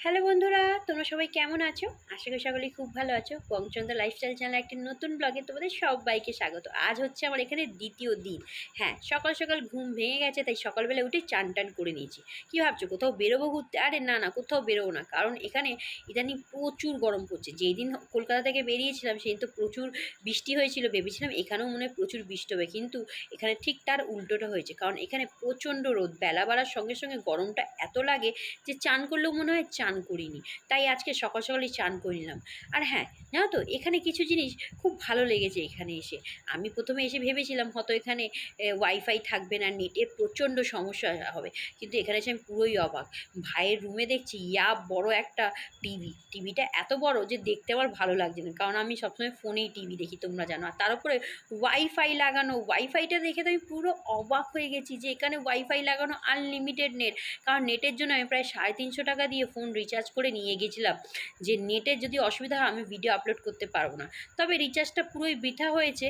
Hello বন্ধুরা, তোমরা সবাই কেমন আছো? আশা করি সকলেই খুব ভালো আছো। বংচন্দ্র লাইফস্টাইল চ্যানেল একটি নতুন ব্লগে তোমাদের সবাইকে স্বাগত। আজ হচ্ছে আমার এখানে দ্বিতীয় দিন। হ্যাঁ সকাল সকাল ঘুম ভেঙে গেছে, তাই সকালবেলা উঠে চান টান করে নিয়েছি। কী ভাবছ, কোথাও বেরোবো ঘুরতে? আরে না না, কোথাও বেরোবো না। কারণ এখানে ইদানিং প্রচুর গরম পড়ছে। যেই দিন কলকাতা থেকে বেরিয়েছিলাম সেই তো প্রচুর বৃষ্টি হয়েছিল। ভেবেছিলাম এখানেও মনে হয় প্রচুর বৃষ্টি হবে। কিন্তু এখানে ঠিক তার উল্টোটা হয়েছে। কারণ এখানে প্রচণ্ড রোদ। বেলা বাড়ার সঙ্গে সঙ্গে গরমটা এত লাগে যে চান করলেও মনে হয় চান করিনি। তাই আজকে সকাল সকালই চান করে নিলাম। আর হ্যাঁ জানো তো, এখানে কিছু জিনিস খুব ভালো লেগেছে এখানে এসে। আমি প্রথমে এসে ভেবেছিলাম হয়তো এখানে ওয়াইফাই থাকবে না নেটের প্রচণ্ড সমস্যা হবে। কিন্তু এখানে এসে আমি পুরোই অবাক। ভাইয়ের রুমে দেখছি, ইয়া বড় একটা টিভি টিভিটা এত বড় যে দেখতে আমার ভালো লাগছে না। কারণ আমি সবসময় ফোনেই টিভি দেখি, তোমরা জানো। আর তার উপরে ওয়াইফাই লাগানো ওয়াইফাইটা দেখে তো আমি পুরো অবাক হয়ে গেছি যে এখানে ওয়াইফাই লাগানো আনলিমিটেড নেট কারণ নেটের জন্য আমি প্রায় সাড়ে তিনশো টাকা দিয়ে ফোন রিচার্জ করে নিয়ে গেছিলাম। যে নেটের যদি অসুবিধা হয়, আমি ভিডিও আপলোড করতে পারব না। তবে রিচার্জটা পুরোই বৃথা হয়েছে।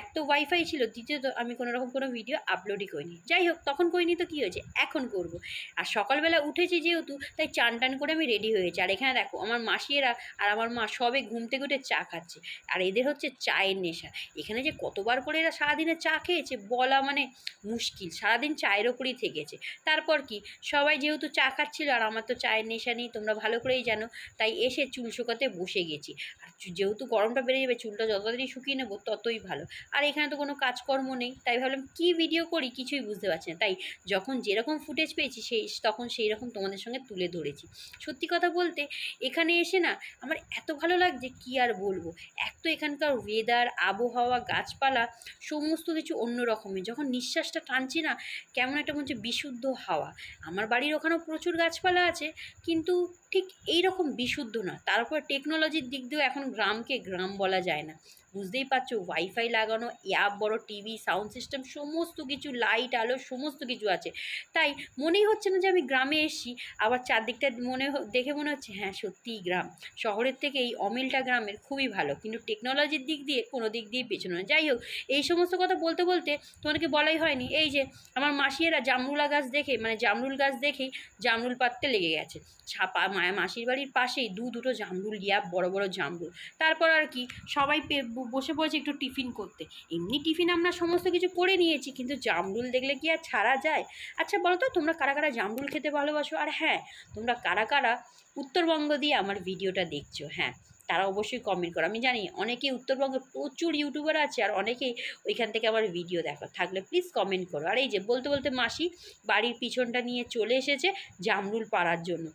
এক তো ওয়াইফাই ছিল, দ্বিতীয়ত আমি কোনো রকম কোনো ভিডিও আপলোডই করিনি। যাই হোক, তখন করিনি তো কী হয়েছে? এখন করব। আর সকালবেলা উঠেছি যেহেতু, তাই চান টান করে আমি রেডি হয়েছি আর এখানে দেখো, আমার মাসিয়েরা আর আমার মা সবে ঘুম থেকে চা খাচ্ছে। আর এদের হচ্ছে চায়ের নেশা। এখানে যে কতবার করে এরা সারাদিনে চা খেয়েছে, বলা মানে মুশকিল। সারাদিন চায়ের ওপরই থেকেছে। তারপর কি? সবাই যেহেতু চা খাচ্ছিল, আর আমার তো চায়ের নেশা নেই, তোমরা ভালো করেই জানো। তাই এসে চুল শুকাতে বসে গেছি। আর যেহেতু গরমটা বেড়ে যাবে, চুলটা যত তাড়াতাড়ি শুকিয়ে নেব, ততই ভালো। আর এখানে তো কোনো কাজকর্ম নেই, তাই ভাবলাম কী ভিডিও করি কিছুই বুঝতে পারছি না। তাই যখন যেরকম ফুটেজ পেয়েছি, সেই, তখন সেই রকম তোমাদের সঙ্গে তুলে ধরেছি। সত্যি কথা বলতে, এখানে এসে না, আমার এত ভালো লাগছে, কি আর বলব? এক তো এখানকার ওয়েদার আবহাওয়া, গাছপালা, সমস্ত কিছু অন্য রকমের। যখন নিঃশ্বাসটা টানছি না, কেমন একটা মনে হচ্ছে বিশুদ্ধ হাওয়া। আমার বাড়ির ওখানেও প্রচুর গাছপালা আছে কিন্তু কিন্তু ঠিক এই রকম বিশুদ্ধ না তারপর টেকনোলজির দিক দিয়েও এখন গ্রামকে গ্রাম বলা যায় না। বুঝতেই পারছ ওয়াইফাই লাগানো অ্যাপ বড় টিভি সাউন্ড সিস্টেম সমস্ত কিছু লাইট আলো, সমস্ত কিছু আছে। তাই মনেই হচ্ছে না যে আমি গ্রামে এসেছি, আবার চারদিকটা মনে দেখে মনে হচ্ছে হ্যাঁ সত্যিই গ্রাম। শহরের থেকে এই অমিলটা গ্রামের খুবই ভালো, কিন্তু টেকনোলজির দিক দিয়ে কোনো দিক দিয়ে পেছনে না যাই হোক, এই সমস্ত কথা বলতে বলতে তোমাদেরকে বলাই হয়নি, এই যে আমার মাসিয়েরা জামরুলা গাছ দেখে মানে জামরুল গাছ দেখেই জামরুল পাততে লেগে গেছে। ছাপা মায়া মাসির বাড়ির পাশেই দু দুটো জামরুল লিয়া বড় বড় জামরুল। তারপর আর কি, সবাই বসে পড়েছে একটু টিফিন করতে। এমনি টিফিন আমরা সমস্ত কিছু করে নিয়েছি, কিন্তু জামরুল দেখলে কি আর ছাড়া যায়? আচ্ছা বলো তো, তোমরা কারা কারা জামরুল খেতে ভালোবাসো? আর হ্যাঁ তোমরা কারা কারা উত্তরবঙ্গ দিয়ে আমার ভিডিওটা দেখছ? হ্যাঁ তারা অবশ্যই কমেন্ট করো। আমি জানি অনেকেই উত্তরবঙ্গে প্রচুর ইউটিউবার আছে, আর অনেকেই ওইখান থেকে আমার ভিডিও দেখো। থাকলে প্লিজ কমেন্ট করো। আর এই যে, বলতে বলতে মাসি বাড়ির পিছনটা নিয়ে চলে এসেছে জামরুল পাড়ার জন্য।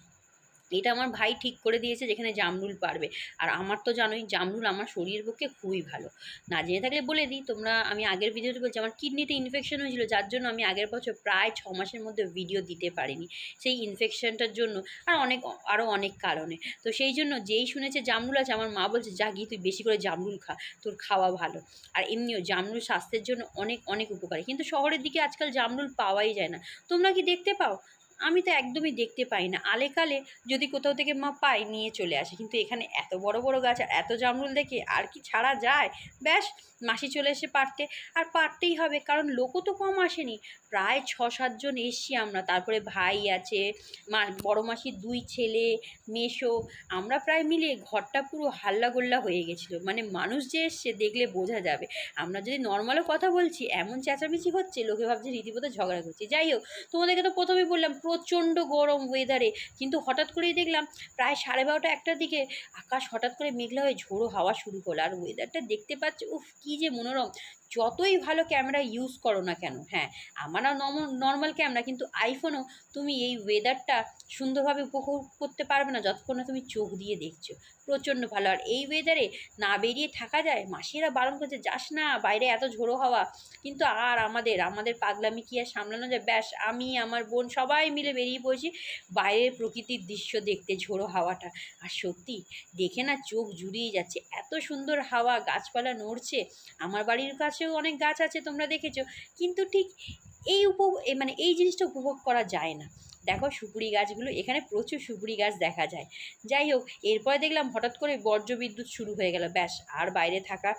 এটা আমার ভাই ঠিক করে দিয়েছে যেখানে জামরুল পারবে। আর আমার তো জানোই জামরুল আমার শরীরের পক্ষে খুবই ভালো। না জেনে থাকলে বলে দিই, তোমরা আমি আগের ভিডিওতে বলছি, আমার কিডনিতে ইনফেকশন হয়েছিল, যার জন্য আমি আগের বছর প্রায় ছ মাসের মধ্যে ভিডিও দিতে পারিনি। সেই ইনফেকশনটার জন্য আর অনেক আরও অনেক কারণে। তো সেই জন্য যেই শুনেছে জামরুল আছে, আমার মা বলছে, যা গিয়ে তুই বেশি করে জামরুল খা, তোর খাওয়া ভালো। আর এমনিও জামরুল স্বাস্থ্যের জন্য অনেক অনেক উপকারী। কিন্তু শহরের দিকে আজকাল জামরুল পাওয়াই যায় না। তোমরা কি দেখতে পাও? আমি তো একদমই দেখতে পাই না। আলেকালে যদি কোথাও থেকে মা পাই নিয়ে চলে আসে। কিন্তু এখানে এত বড় বড় গাছ আর এত জামরুল দেখে আর কি ছাড়া যায়? ব্যাস, মাসি চলে এসে পারতে। আর পারতেই হবে, কারণ লোকও তো কম আসেনি। প্রায় ছ সাতজন এসছি আমরা। তারপরে ভাই আছে, মা, বড়ো মাসির দুই ছেলে মেশো আমরা প্রায় মিলে ঘরটা পুরো হাল্লাগোল্লা হয়ে গেছিল। মানে মানুষ যে এসছে, দেখলে বোঝা যাবে। আমরা যদি নর্মালও কথা বলছি, এমন চেঁচামেচি হচ্ছে, লোকে ভাবছে রীতিমতো ঝগড়া করছি। যাই হোক, তোমাদেরকে তো প্রথমেই বললাম প্রচণ্ড গরম ওয়েদারে কিন্তু হঠাৎ করেই দেখলাম প্রায় সাড়ে বারোটা একটার দিকে আকাশ হঠাৎ করে মেঘলা হয়ে ঝোড়ো হাওয়া শুরু করল। আর ওয়েদারটা দেখতে পাচ্ছি, উফ, কী যে মনোরম। যতই ভালো ক্যামেরা ইউজ করো না কেন হ্যাঁ আমার নর্মাল ক্যামেরা কিন্তু আইফোনও তুমি এই ওয়েদারটা সুন্দরভাবে উপভোগ করতে পারবে না যতক্ষণ না তুমি চোখ দিয়ে দেখছ। প্রচণ্ড ভালো। আর এই ওয়েদারে না বেরিয়ে থাকা যায়, মাসিরা বারণ করছে, যাস না, বাইরে এত ঝোড়ো হাওয়া। কিন্তু আর আমাদের আমাদের পাগলামি কি আর সামলানো যায়? ব্যাস, আমি, আমার বোন সবাই মিলে বেরিয়ে পড়েছি। বাইরের প্রকৃতির দৃশ্য দেখতে ঝোড়ো হাওয়াটা। আর সত্যি, দেখে না চোখ জুড়িয়ে যাচ্ছে। এত সুন্দর হাওয়া, গাছপালা নড়ছে। আমার বাড়ির কাছেও অনেক গাছ আছে, তোমরা দেখেছ। কিন্তু ঠিক এই উপ মানে এই জিনিসটা উপভোগ করা যায় না। দেখো সুপুরি গাছগুলো, এখানে প্রচুর সুপুরি গাছ দেখা যায়। যাই হোক, এরপরে দেখলাম হঠাৎ করে বজ্র বিদ্যুৎ শুরু হয়ে গেল। ব্যাস, আর বাইরে থাকা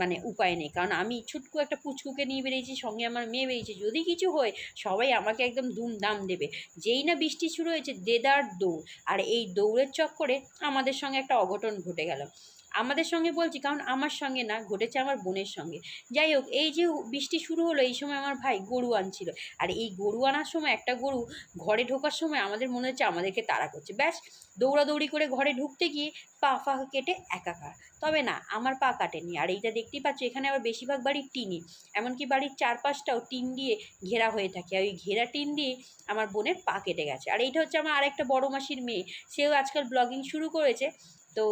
মানে উপায় নেই। কারণ আমি ছুটকু একটা পুচকুকে নিয়ে বেরিয়েছি, সঙ্গে আমার মেয়ে বেরিয়েছে। যদি কিছু হয়, সবাই আমাকে একদম দুমদাম দেবে। যেই না বৃষ্টি শুরু হয়েছে, দেদার দৌড়। আর এই দৌড়ের চক্করে আমাদের সঙ্গে একটা অঘটন ঘটে গেল। আমাদের সঙ্গে বলছি, কারণ আমার সঙ্গে না, ঘটেছে আমার বোনের সঙ্গে। যাই হোক, এই যে বৃষ্টি শুরু হলো, এই সময় আমার ভাই গরু আনছিল। আর এই গরু আনার সময় একটা গরু ঘরে ঢোকার সময় আমাদের মনে হচ্ছে আমাদেরকে তাড়া করছে। ব্যাস, দৌড়াদৌড়ি করে ঘরে ঢুকতে গিয়ে পা ফা কেটে একাকার। তবে না, আমার পা কাটেনি। আর এইটা দেখতেই পাচ্ছ, এখানে আবার বেশিরভাগ বাড়ির টিনই। এমনকি বাড়ির চারপাশটাও টিন দিয়ে ঘেরা হয়ে থাকে। আর ওই ঘেরা টিন দিয়ে আমার বোনের পা কেটে গেছে। আর এইটা হচ্ছে আমার আরেকটা বড় মাসির মেয়ে। সেও আজকাল ব্লগিং শুরু করেছে। তো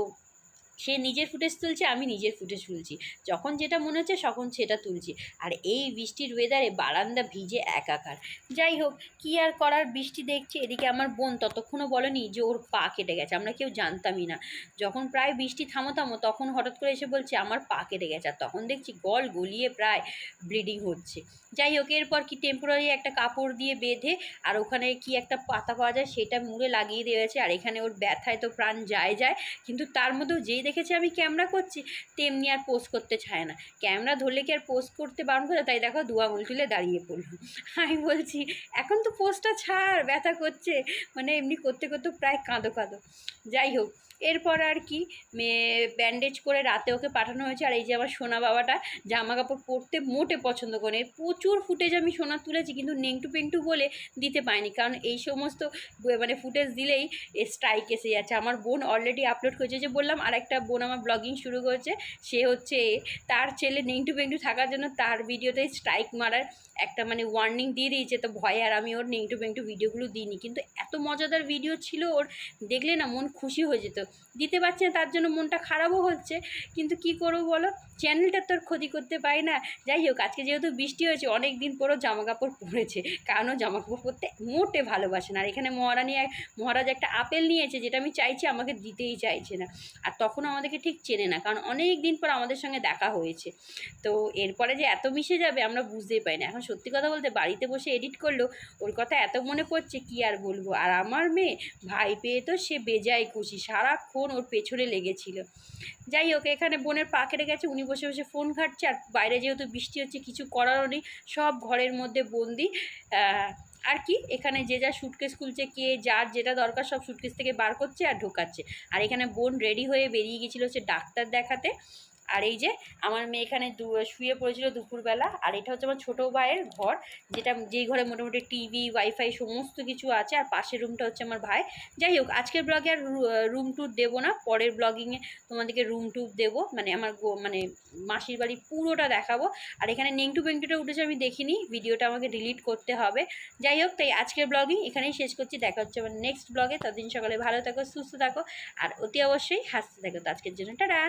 সে নিজের ফুটেজ তুলছে, আমি নিজের ফুটেজ তুলছি। যখন যেটা মনে হচ্ছে, তখন সেটা তুলছি। আর এই বৃষ্টির ওয়েদারে বারান্দা ভিজে একাকার। যাই হোক, কি আর করার বৃষ্টি দেখছি, এদিকে আমার বোন ততক্ষণও বলেনি যে ওর পা কেটে গেছে, আমরা কেউ জানতামই না। যখন প্রায় বৃষ্টি থামো তখন হঠাৎ করে এসে বলছে, আমার পা কেটে গেছে। আর তখন দেখছি গল গলিয়ে প্রায় ব্লিডিং হচ্ছে। যাই হোক, এরপর কি টেম্পোরারি একটা কাপড় দিয়ে বেঁধে, আর ওখানে কি একটা পাতা পাওয়া যায়, সেটা মুড়ে লাগিয়ে দিয়েছে। আর এখানে ওর ব্যথায় তো প্রাণ যায় যায়, কিন্তু তার মধ্যেও যেই দেখেছে আমি ক্যামেরা করছি, তেমনি আর পোস্ট করতে চায় না। ক্যামেরা ধরলে কি আর পোস্ট করতে বারণ করে? তাই দেখো দু আঙুল তুলে দাঁড়িয়ে পড়ল। আমি বলছি, এখন তো পোস্টটা ছাড়, ব্যথা করছে। মানে এমনি করতে করতে প্রায় কাঁদো কাঁদো। যাই হোক এরপর আর কি, মেয়ে ব্যান্ডেজ করে রাতে ওকে পাঠানো হয়েছে। আর এই যে আমার সোনা বাবাটা, জামা কাপড় পরতে মোটে পছন্দ করে প্রচুর ফুটেজ আমি সোনা তুলেছি, কিন্তু নেংটু পেংটু বলে দিতে পারিনি। কারণ এই সমস্ত মানে ফুটেজ দিলেই স্ট্রাইক এসে যাচ্ছে। আমার বোন অলরেডি আপলোড করেছে। যে বললাম আর একটা বোন আমার ব্লগিং শুরু করেছে। সে হচ্ছে তার ছেলে নেংটু পেংটু থাকার জন্য তার ভিডিওতে স্ট্রাইক মারার একটা মানে ওয়ার্নিং দিয়ে দিয়েছে। তো ভয়ে আর আমি ওর নেংটু পেংটু ভিডিওগুলো দিইনি। কিন্তু এত মজাদার ভিডিও ছিল ওর, দেখলে না মন খুশি হয়ে যেত। দিতে পারছে না, তার জন্য মনটা খারাপও হচ্ছে। কিন্তু কি করব বলো? চ্যানেলটার তোর ক্ষতি করতে পারি না। যাই হোক, আজকে যেহেতু বৃষ্টি হয়েছে, অনেক দিন পরও জামা কাপড় পরেছে। কারণ ও জামা কাপড় পরতে মোটে ভালোবাসে না। আর এখানে মহারানী মহারাজ একটা আপেল নিয়েছে, যেটা আমি চাইছি, আমাকে দিতেই চাইছে না। আর তখন আমাদেরকে ঠিক চেনে না, কারণ অনেক দিন পর আমাদের সঙ্গে দেখা হয়েছে। তো এরপরে যে এত মিশে যাবে, আমরা বুঝতেই পারি না। এখন সত্যি কথা বলতে, বাড়িতে বসে এডিট করল ওর কথা এত মনে পড়ছে, কি আর বলব? আর আমার মেয়ে, ভাই পেয়ে তো সে বেজায় খুশি। সারাক্ষণ ওর পেছনে লেগেছিল। যাই হোক, এখানে বোনের পা কেটে গেছে, উনি বসে বসে ফোন ঘাটছে, আর বাইরে যেহেতু বৃষ্টি হচ্ছে, কিছু করারও নেই, সব ঘরের মধ্যে বন্দি। আর কি, এখানে যে যা সুটকেস খুলছে, কে যার যেটা দরকার, সব সুটকেস থেকে বার করছে আর ঢোকাচ্ছে। আর এখানে বোন রেডি হয়ে বেরিয়ে গেছিল হচ্ছে ডাক্তার দেখাতে। আর এই যে আমার মেয়ে এখানে শুয়ে পড়েছিল দুপুরবেলা, আর এটা হচ্ছে আমার ছোটো ভাইয়ের ঘর, যেটা যেই ঘরে মোটামুটি টিভি, ওয়াইফাই সমস্ত কিছু আছে, আর পাশের রুমটা হচ্ছে আমার ভাই। যাই হোক, আজকের ব্লগে আর রুম ট্যুর দেবো না, পরের ব্লগিংয়ে তোমাদেরকে রুম ট্যুর দেবো মানে আমার মানে মাসির বাড়ি পুরোটা দেখাবো। আর এখানে নেংটু বেংটুটা উঠেছে আমি দেখিনি, ভিডিওটা আমাকে ডিলিট করতে হবে। যাই হোক, তাই আজকের ব্লগিং এখানেই শেষ করছি, দেখা হচ্ছে আমার নেক্সট ব্লগে ততদিন সকালে ভালো থাকো, সুস্থ থাকো, আর অতি অবশ্যই হাসতে থাকো। তো আজকের জন্য, টাটা!